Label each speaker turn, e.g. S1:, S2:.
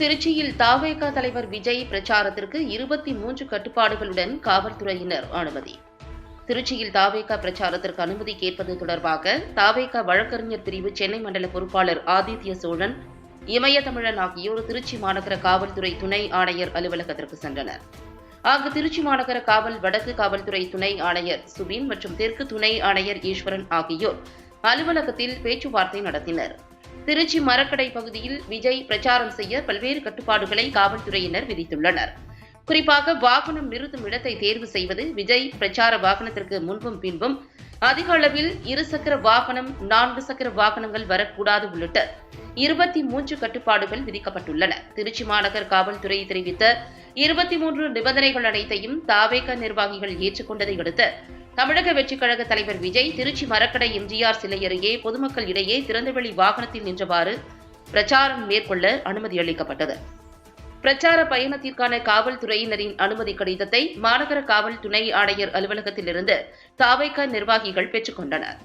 S1: திருச்சியில் தாவேகா தலைவர் விஜய் பிரச்சாரத்திற்கு இருபத்தி மூன்று கட்டுப்பாடுகளுடன் காவல்துறையினர் அனுமதி. திருச்சியில் தாவேகா பிரச்சாரத்திற்கு அனுமதி கேட்பது தொடர்பாக தாவேகா வழக்கறிஞர் பிரிவு சென்னை மண்டல பொறுப்பாளர் ஆதித்ய சோழன் இமய தமிழன் ஆகியோர் திருச்சி மாநகர காவல்துறை துணை ஆணையர் அலுவலகத்திற்கு சென்றனர். அங்கு திருச்சி மாநகர காவல் வடக்கு காவல்துறை துணை ஆணையர் சுபின் மற்றும் தெற்கு துணை ஆணையர் ஈஸ்வரன் ஆகியோர் அலுவலகத்தில் பேச்சுவார்த்தை நடத்தினர். திருச்சி மரக்கடை பகுதியில் விஜய் பிரச்சாரம் செய்ய பல்வேறு கட்டுப்பாடுகளை காவல்துறையினர் விதித்துள்ளனர். குறிப்பாக வாகனம் நிறுத்தும் இடத்தை தேர்வு செய்வது விஜய் பிரச்சார வாகனத்திற்கு முன்பும் பின்பும் அதிக அளவில் இருசக்கர வாகனம் நான்கு சக்கர வாகனங்கள் வரக்கூடாது உள்ளிட்ட இருபத்தி மூன்று கட்டுப்பாடுகள் விதிக்கப்பட்டுள்ளன. திருச்சி மாநகர் காவல்துறை தெரிவித்த இருபத்தி மூன்று நிபந்தனைகள் அனைத்தையும் தாவேக நிர்வாகிகள் ஏற்றுக்கொண்டதை அடுத்து தமிழக வெற்றிக் கழக தலைவர் விஜய் திருச்சி மரக்கடை எம்ஜிஆர் சிலை அருகே பொதுமக்கள் இடையே திறந்தவெளி வாகனத்தில் நின்றவாறு பிரச்சாரம் மேற்கொள்ள அனுமதி அளிக்கப்பட்டது. பிரச்சார பயணத்திற்கான காவல்துறையினரின் அனுமதி கடிதத்தை மாநகர காவல் துணை ஆணையர் அலுவலகத்திலிருந்து தாவைக்க நிர்வாகிகள் பெற்றுக்கொண்டனர்